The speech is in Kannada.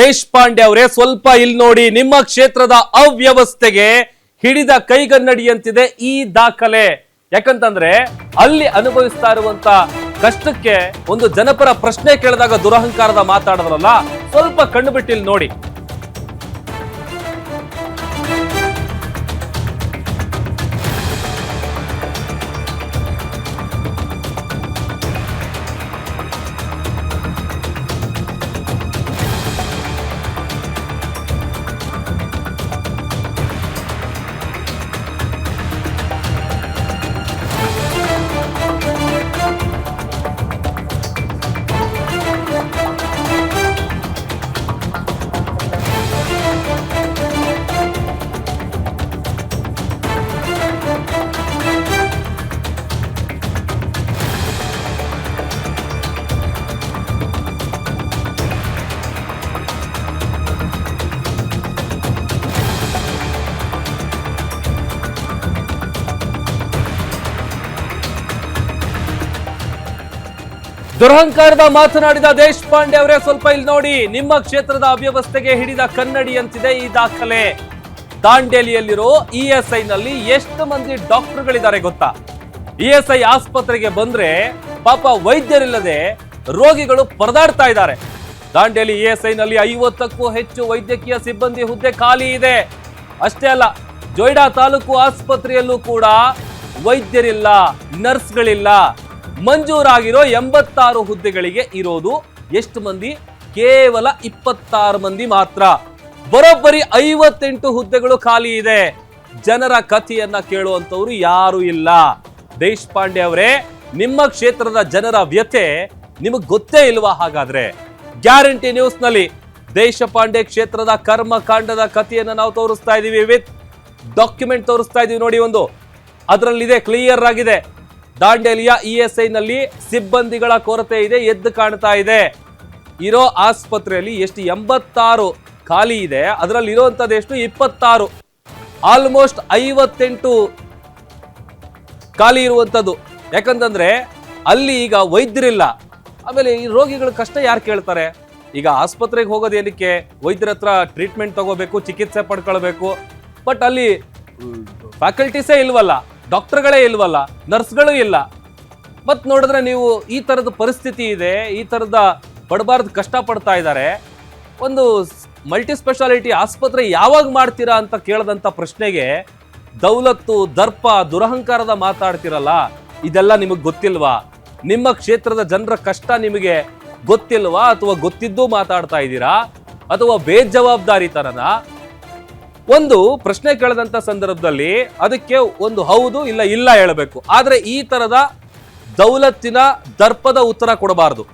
ದೇಶಪಾಂಡೆ ಅವರೇ, ಸ್ವಲ್ಪ ಇಲ್ಲಿ ನೋಡಿ, ನಿಮ್ಮ ಕ್ಷೇತ್ರದ ಅವ್ಯವಸ್ಥೆಗೆ ಹಿಡಿದ ಕೈಗನ್ನಡಿಯಂತಿದೆ ಈ ದಾಖಲೆ. ಯಾಕಂತಂದ್ರೆ, ಅಲ್ಲಿ ಅನುಭವಿಸ್ತಾ ಇರುವಂತ ಕಷ್ಟಕ್ಕೆ ಒಂದು ಜನಪರ ಪ್ರಶ್ನೆ ಕೇಳಿದಾಗ ದುರಹಂಕಾರದ ಮಾತಾಡೋದ್ರಲ್ಲ ಸ್ವಲ್ಪ ಕಣ್ಣು ಬಿಟ್ಟು ಇಲ್ಲಿ ನೋಡಿ. ದುರಹಂಕಾರದ ಮಾತನಾಡಿದ ದೇಶಪಾಂಡೆ ಅವರೇ, ಸ್ವಲ್ಪ ಇಲ್ಲಿ ನೋಡಿ. ನಿಮ್ಮ ಕ್ಷೇತ್ರದ ಅವ್ಯವಸ್ಥೆಗೆ ಹಿಡಿದ ಕನ್ನಡಿಯಂತಿದೆ ಈ ದಾಖಲೆ. ದಾಂಡೇಲಿಯಲ್ಲಿರೋ ಇಎಸ್ಐ ನಲ್ಲಿ ಎಷ್ಟು ಮಂದಿ ಡಾಕ್ಟರ್ಗಳಿದ್ದಾರೆ ಗೊತ್ತಾ? ಇಎಸ್ಐ ಆಸ್ಪತ್ರೆಗೆ ಬಂದ್ರೆ ಪಾಪ ವೈದ್ಯರಿಲ್ಲದೆ ರೋಗಿಗಳು ಪರದಾಡ್ತಾ ಇದ್ದಾರೆ. ದಾಂಡೇಲಿ ಇಎಸ್ಐ ನಲ್ಲಿ ಐವತ್ತಕ್ಕೂ ಹೆಚ್ಚು ವೈದ್ಯಕೀಯ ಸಿಬ್ಬಂದಿ ಹುದ್ದೆ ಖಾಲಿ ಇದೆ. ಅಷ್ಟೇ ಅಲ್ಲ, ಜೊಯ್ಡಾ ತಾಲೂಕು ಆಸ್ಪತ್ರೆಯಲ್ಲೂ ಕೂಡ ವೈದ್ಯರಿಲ್ಲ, ನರ್ಸ್ಗಳಿಲ್ಲ. ಮಂಜೂರಾಗಿರೋ ಎಂಬತ್ತಾರು ಹುದ್ದೆಗಳಿಗೆ ಇರೋದು ಎಷ್ಟು ಮಂದಿ? ಕೇವಲ ಇಪ್ಪತ್ತಾರು ಮಂದಿ ಮಾತ್ರ. ಬರೋಬ್ಬರಿ ಐವತ್ತೆಂಟು ಹುದ್ದೆಗಳು ಖಾಲಿ ಇದೆ. ಜನರ ಕಥೆಯನ್ನ ಕೇಳುವಂತವ್ರು ಯಾರು ಇಲ್ಲ. ದೇಶಪಾಂಡೆ ಅವರೇ, ನಿಮ್ಮ ಕ್ಷೇತ್ರದ ಜನರ ವ್ಯಥೆ ನಿಮಗೆ ಗೊತ್ತೇ ಇಲ್ವಾ ಹಾಗಾದ್ರೆ? ಗ್ಯಾರಂಟಿ ನ್ಯೂಸ್ನಲ್ಲಿ ದೇಶಪಾಂಡೆ ಕ್ಷೇತ್ರದ ಕರ್ಮಕಾಂಡದ ಕಥೆಯನ್ನ ನಾವು ತೋರಿಸ್ತಾ ಇದೀವಿ ವಿತ್ ಡಾಕ್ಯುಮೆಂಟ್ ತೋರಿಸ್ತಾ ಇದೀವಿ ನೋಡಿ ಒಂದು. ಅದರಲ್ಲಿದೆ, ಕ್ಲಿಯರ್ ಆಗಿದೆ. ದಾಂಡೇಲಿಯ ಇ ಎಸ್ ಐ ನಲ್ಲಿ ಸಿಬ್ಬಂದಿಗಳ ಕೊರತೆ ಇದೆ, ಎದ್ದು ಕಾಣ್ತಾ ಇದೆ. ಇರೋ ಆಸ್ಪತ್ರೆಯಲ್ಲಿ ಎಷ್ಟು ಎಂಬತ್ತಾರು ಖಾಲಿ ಇದೆ, ಅದರಲ್ಲಿ ಇರುವಂತದ್ದು ಎಷ್ಟು? ಇಪ್ಪತ್ತಾರು. ಆಲ್ಮೋಸ್ಟ್ ಐವತ್ತೆಂಟು ಖಾಲಿ ಇರುವಂಥದ್ದು ಯಾಕಂತಂದ್ರೆ ಅಲ್ಲಿ ಈಗ ವೈದ್ಯರಿಲ್ಲ. ಆಮೇಲೆ ಈ ರೋಗಿಗಳ ಕಷ್ಟ ಯಾರು ಕೇಳ್ತಾರೆ? ಈಗ ಆಸ್ಪತ್ರೆಗೆ ಹೋಗೋದು ಏನಕ್ಕೆ? ವೈದ್ಯರ ಹತ್ರ ಟ್ರೀಟ್ಮೆಂಟ್ ತಗೋಬೇಕು, ಚಿಕಿತ್ಸೆ ಪಡ್ಕೊಳ್ಬೇಕು. ಬಟ್ ಅಲ್ಲಿ ಫ್ಯಾಕಲ್ಟೀಸೇ ಇಲ್ವಲ್ಲ. ಡಾಕ್ಟರ್ಗಳೇ ಇಲ್ವಲ್ಲ, ನರ್ಸ್ಗಳು ಇಲ್ಲ. ಮತ್ತು ನೋಡಿದ್ರೆ ನೀವು ಈ ಥರದ ಪರಿಸ್ಥಿತಿ ಇದೆ, ಈ ಥರದ ಪಡಬಾರ್ದು ಕಷ್ಟಪಡ್ತಾ ಇದ್ದಾರೆ. ಒಂದು ಮಲ್ಟಿ ಸ್ಪೆಷಾಲಿಟಿ ಆಸ್ಪತ್ರೆ ಯಾವಾಗ ಮಾಡ್ತೀರಾ ಅಂತ ಕೇಳಿದಂಥ ಪ್ರಶ್ನೆಗೆ ದೌಲತ್ತು, ದರ್ಪ, ದುರಹಂಕಾರದ ಮಾತಾಡ್ತಿರಲ್ಲ, ಇದೆಲ್ಲ ನಿಮಗೆ ಗೊತ್ತಿಲ್ವಾ? ನಿಮ್ಮ ಕ್ಷೇತ್ರದ ಜನರ ಕಷ್ಟ ನಿಮಗೆ ಗೊತ್ತಿಲ್ವಾ ಅಥವಾ ಗೊತ್ತಿದ್ದು ಮಾತಾಡ್ತಾ ಇದ್ದೀರಾ? ಅಥವಾ ಬೇಜವಾಬ್ದಾರಿತನನ? ಒಂದು ಪ್ರಶ್ನೆ ಕೇಳದಂತ ಸಂದರ್ಭದಲ್ಲಿ ಅದಕ್ಕೆ ಒಂದು ಹೌದು ಇಲ್ಲ ಇಲ್ಲ ಹೇಳಬೇಕು. ಆದರೆ ಈ ತರದ ದೌಲತ್ತಿನ ದರ್ಪದ ಉತ್ತರ ಕೊಡಬಾರದು.